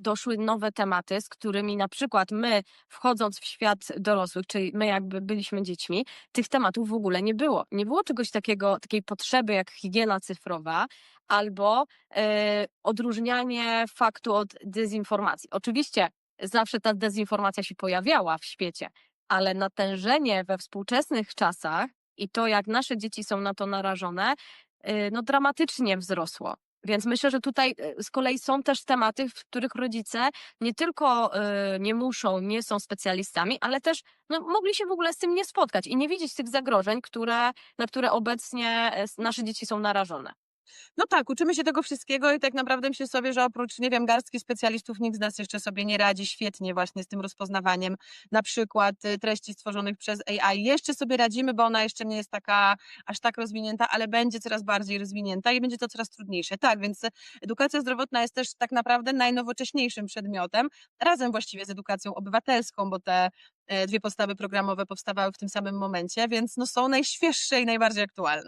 doszły nowe tematy, z którymi na przykład my, wchodząc w świat dorosłych, czyli my jakby byliśmy dziećmi, tych tematów w ogóle nie było. Nie było czegoś takiego, takiej potrzeby jak higiena cyfrowa albo e, odróżnianie faktu od dezinformacji. Oczywiście zawsze ta dezinformacja się pojawiała w świecie, ale natężenie we współczesnych czasach i to, jak nasze dzieci są na to narażone, y, no dramatycznie wzrosło. Więc myślę, że tutaj y, z kolei są też tematy, w których rodzice nie tylko y, nie muszą, nie są specjalistami, ale też no, mogli się w ogóle z tym nie spotkać i nie widzieć tych zagrożeń, które, na które obecnie e, nasze dzieci są narażone. No tak, uczymy się tego wszystkiego i tak naprawdę myślę sobie, że oprócz, nie wiem, garstki specjalistów, nikt z nas jeszcze sobie nie radzi świetnie właśnie z tym rozpoznawaniem na przykład y, treści stworzonych przez AI. Jeszcze sobie radzimy, bo ona jeszcze nie jest taka aż tak rozwinięta, ale będzie coraz bardziej rozwinięta i będzie to coraz trudniejsze. Tak, więc edukacja zdrowotna jest też tak naprawdę najnowocześniejszym przedmiotem, razem właściwie z edukacją obywatelską, bo te e, dwie podstawy programowe powstawały w tym samym momencie, więc no są najświeższe i najbardziej aktualne.